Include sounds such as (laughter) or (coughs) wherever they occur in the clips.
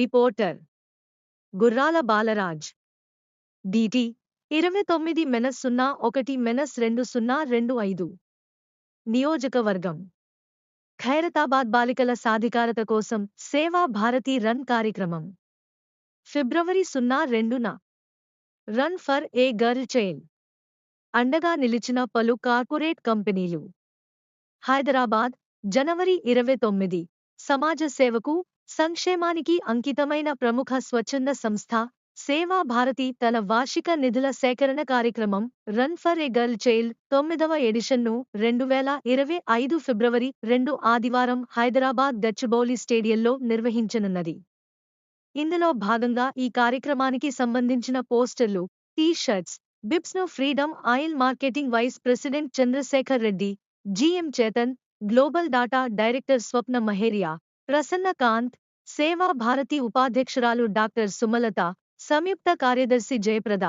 Reporter గుర్రాల Balraj DT ఇరవై తొమ్మిది మెనస్ సున్నా ఒకటి మెనస్ రెండు సున్నా రెండు ఐదు నియోజకవర్గం ఖైరతాబాద్ బాలికల సాధికారత కోసం సేవా భారతి రన్ కార్యక్రమం ఫిబ్రవరి సున్నా రెండున రన్ ఫర్ ఏ గర్ల్ చైన్ అండగా నిలిచిన పలు కార్పొరేట్ కంపెనీలు హైదరాబాద్ జనవరి ఇరవై తొమ్మిది సమాజ సేవకు సంక్షేమానికి అంకితమైన ప్రముఖ స్వచ్ఛంద సంస్థ సేవా భారతి తన వార్షిక నిధుల సేకరణ కార్యక్రమం run for a girl child తొమ్మిదవ ఎడిషన్ను రెండు వేల ఇరవై ఐదు ఫిబ్రవరి రెండు ఆదివారం హైదరాబాద్ డచ్బౌలి స్టేడియంలో నిర్వహించనున్నది ఇందులో భాగంగా ఈ కార్యక్రమానికి సంబంధించిన పోస్టర్లు T shirts బిబ్స్ను Freedom Oil marketing vice president Chandrashekar Reddy GM Chetan global data director Swapna Maheria Prasannakanth Seva Bharathi ఉపాధ్యక్షురాలు doctor Sumalatha సంయుక్త కార్యదర్శి జయప్రద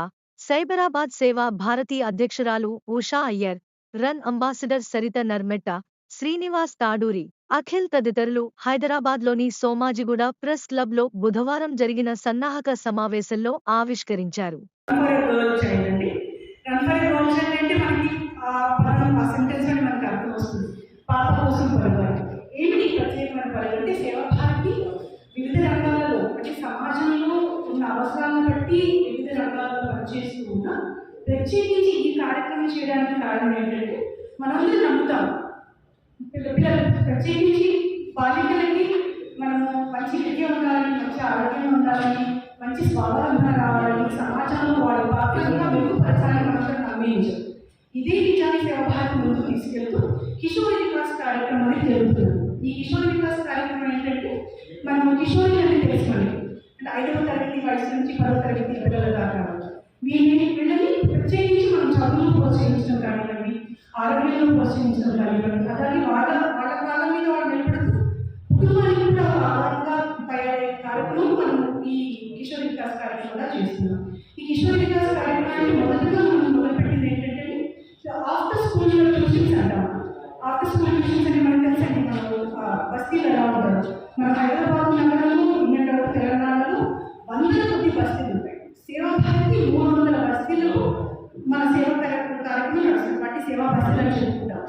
సైబరాబాద్ సేవా భారతి అధ్యక్షురాలు ఉషా అయ్యర్ రన్ అంబాసిడర్ సరిత నర్మెట్ట శ్రీనివాస్ తాడూరి అఖిల్ తదితరులు హైదరాబాద్లోని సోమాజిగూడ ప్రెస్ క్లబ్లో బుధవారం జరిగిన సన్నాహక సమావేశంలో ఆవిష్కరించారు పాప కోసం ఏమిటి ప్రత్యేకమైన పని అంటే సేవాభారతి వివిధ రంగాలలో అంటే సమాజంలో ఉన్న అవసరాలను బట్టి వివిధ రంగాల్లో పనిచేస్తూ ఉన్న ప్రత్యేకించి ఈ కార్యక్రమం చేయడానికి కారణం ఏంటంటే మనందరూ నమ్ముతాం పిల్లలు ప్రత్యేకించి బాలికలకి మనము మంచి విద్య ఉండాలని మంచి ఆరోగ్యం ఉండాలని మంచి స్వావలంబన రావాలని సమాజంలో వాళ్ళ పాత్రగా మెరుగుపరచాలని మనందరూ నమ్మించారు ఇదే విజయాన్ని సేవ భారత్ ముందుకు తీసుకెళ్తూ కిషోర్ వికాస్ కార్యక్రమాన్ని జరుగుతున్నాం ఈ కిషోర వికాస కార్యక్రమం ఏంటంటే మనము కిషోరి అని తెలుసుకోండి అంటే ఐదవ తరగతి వయసు నుంచి పదవ తరగతి పిల్లల దాకా వీళ్ళని వీళ్ళని ప్రత్యేకించి మనం చదువులు ప్రోత్సహించడం కానివ్వండి ఆరోగ్యంలో ప్రోత్సహించడం కానివ్వండి అలాగే వాళ్ళ వాళ్ళ కాలం మీద వాళ్ళు నిలబడుతూ కుటుంబానికి కూడా ఒక ఆధారంగా తయారయ్యే కార్యక్రమం మనం ఈ కిషోర్ వికాస్ కార్యక్రమంగా చేస్తున్నాం మన హైదరాబాద్ నగరంలో ఉన్నటువంటి తెలంగాణలో వందల కొద్ది బస్తీలు ఉంటాయి సేవాభారతి మూడు వందల బస్తీలు మన సేవా కార్యక్రమం కార్యక్రమం నడుస్తుంది వాటి సేవా బస్తీలను చెప్పుకుంటాం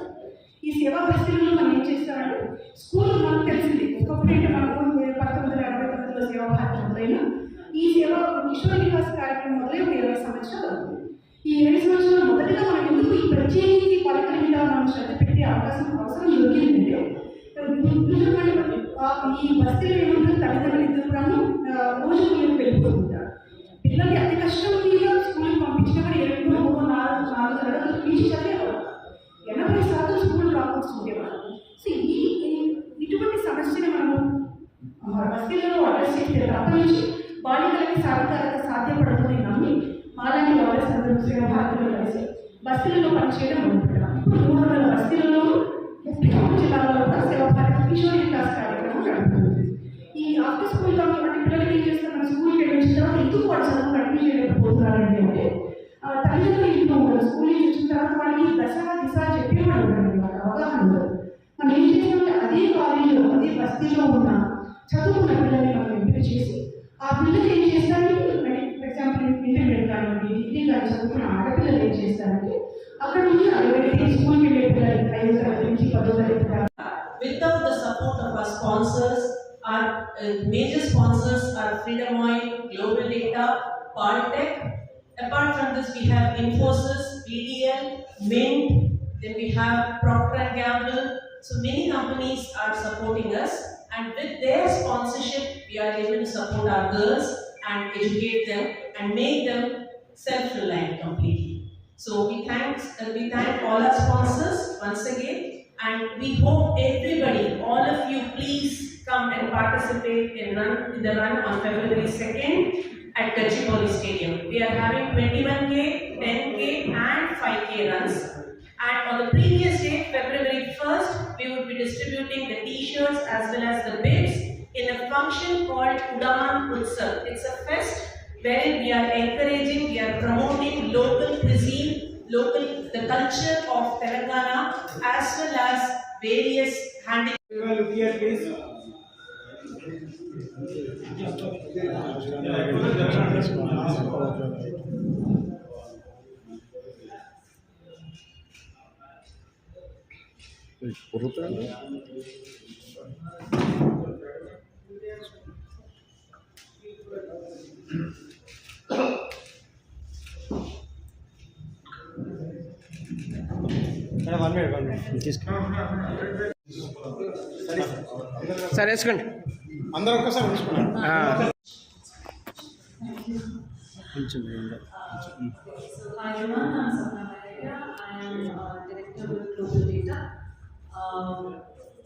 ఈ సేవా బస్తీలలో మనం ఏం చేస్తామంటే స్కూల్ మనకు తెలిసింది ఒకప్పుడు అంటే మనకు పంతొమ్మిది వందల ఎనభై తొమ్మిదిలో సేవా భారతి మొదలైన ఈ సేవా విశ్వ నివాస్ కార్యక్రమం మొదలై ఒక ఇరవై సంవత్సరాలు ఈ ఇరవై సంవత్సరాలు మొదటిగా మనం ఎందుకు ఈ ప్రత్యేకించి పాలికల మీద మనం శ్రద్ధ పెట్టే అవకాశం అవసరం దొరికిందంటే ఈ బస్తీలో ఏమంటారు తల్లిదండ్రులు ఇద్దరు కూడాను రోజు పిల్లలు పెరుగుతూ ఉంటారు పిల్లలకి అతి కష్టం మీద స్కూల్కి పంపించినా కానీ రెండు మూడు నాలుగు నాలుగు తరగతులు పీచి చదివేవారు ఎనభై శాతం స్కూల్ డ్రాప్అవుట్స్ ఉండేవారు సో ఈ ఇటువంటి సమస్యని మనం బస్తీలలో అడ్రస్ చేస్తే తప్ప నుంచి బాలికలకి సాధికారత సాధ్యపడుతుంది నమ్మి మాలాంటి వాళ్ళ సందర్భించిన భారతీయులు కలిసి బస్తీలలో పనిచేయడం మొదలుపెట్టాం ఇప్పుడు మూడు వందల బస్తీలలో ముప్పై కూడా సేవ భారత కిషోర్ వికాస్ కార్యక్రమం ఈ ఆఫ్టర్ స్కూల్ కాబట్టి మన పిల్లలకి ఏం చేస్తాం మన స్కూల్కి వెళ్ళి వచ్చిన తర్వాత ఎందుకు వాళ్ళు చదువు కంటిన్యూ చేయలేకపోతున్నారండి అంటే తల్లిదండ్రులు ఇంట్లో ఉండరు స్కూల్ నుంచి వచ్చిన తర్వాత వాళ్ళకి దశ దిశ చెప్పేవాళ్ళు ఉండరు అవగాహన ఉండదు మనం ఏం చేస్తామంటే అదే కాలేజీలో అదే బస్తీలో ఉన్న చదువుకున్న పిల్లల్ని మనం ఎంపిక చేసి ఆ పిల్లలు ఏం చేస్తారని ఫర్ ఎగ్జాంపుల్ ఇంటర్మీడియట్ కానివ్వండి డిగ్రీ కానీ చదువుకున్న ఆడపిల్లలు ఏం చేస్తారంటే అక్కడ ఉన్న ఎవరైతే స్కూల్కి వెళ్ళే పిల్లలు ఐదు తరగతి నుంచి పదో తరగతి without support of our sponsors. Our uh, major sponsors are Freedom Oil, Global Data, Partech. Apart from this, we have Infosys, BDL, Mint, then we have Procter & Gamble. So many companies are supporting us and with their sponsorship, we are able to support our girls and educate them and make them self-reliant completely. So we thanks uh, we thank all our sponsors once again and we hope everybody, all of you, please come and participate in, run, in the run on February 2nd at Kachipoli Stadium. We are having 21K, 10K and 5K runs. And on the previous day, February 1st, we would be distributing the t-shirts as well as the bibs in a function called Udan Utsav. It's a fest where we are encouraging, we are promoting local cuisine local, the culture of Telangana as well as various handicrafts. (coughs) (coughs) (coughs) సరే వేసుకోండి అందరూ ఒక్కసారి కొంచెం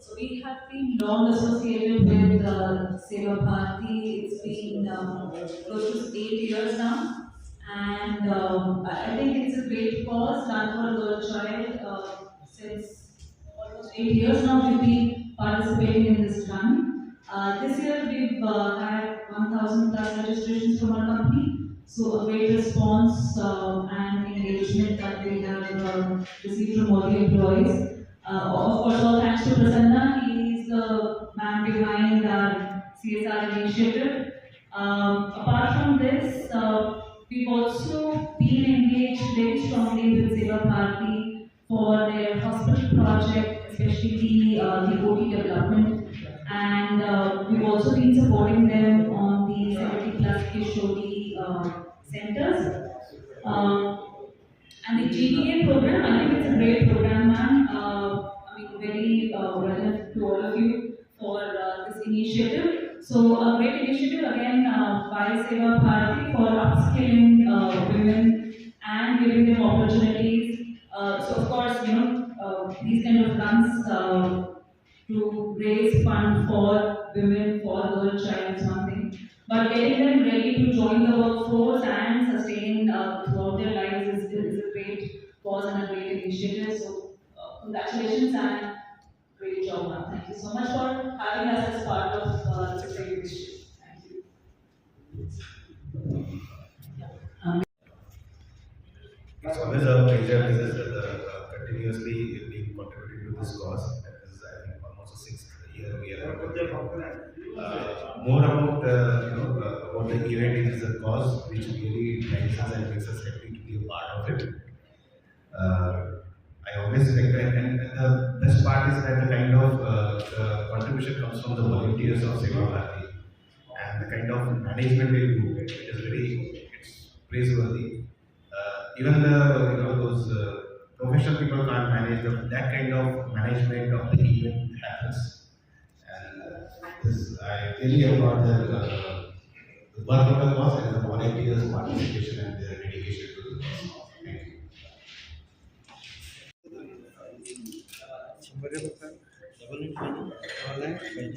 So we have been long associated with uh, Seva Bharati. It's been um, close to eight years now. And um, I think it's a great cause done for a girl child uh, since almost eight years now we've been participating in this run. Uh, this year we've uh, had 1,000 plus registrations from our company. So a great response um, and engagement that we have uh, received from all the employees. Uh, of course, all thanks to Prasanna. project, especially the, uh, the OT development. And uh, we've also been supporting them on the 70 plus Kishori uh, centers. Uh, and the GDA program, I think it's a great program, ma'am. Uh, I mean, very uh, relevant to all of you for uh, this initiative. So, a great initiative again by Seva Bharati for upskilling women and giving them opportunities. so, of course, you know, these kind of funds uh, to raise fund for women, for girl child something, But getting them ready to join the workforce and sustain uh, throughout their lives is, is a great cause and a great initiative. So uh, congratulations and great job, ma'am. Thank you so much for having us as part of uh, the uh, more about uh, you know uh, about the event is a cause which really drives us and makes us happy to be a part of it. Uh, I always like that, and, and the best part is that the kind of uh, the contribution comes from the volunteers of Seva and the kind of management they do. which it is very it's praiseworthy. Uh, even the you know those uh, professional people can't manage that kind of management of the event happens this I really about their uh, the work of the cause and the volunteers' participation and their dedication to the cause. Thank you.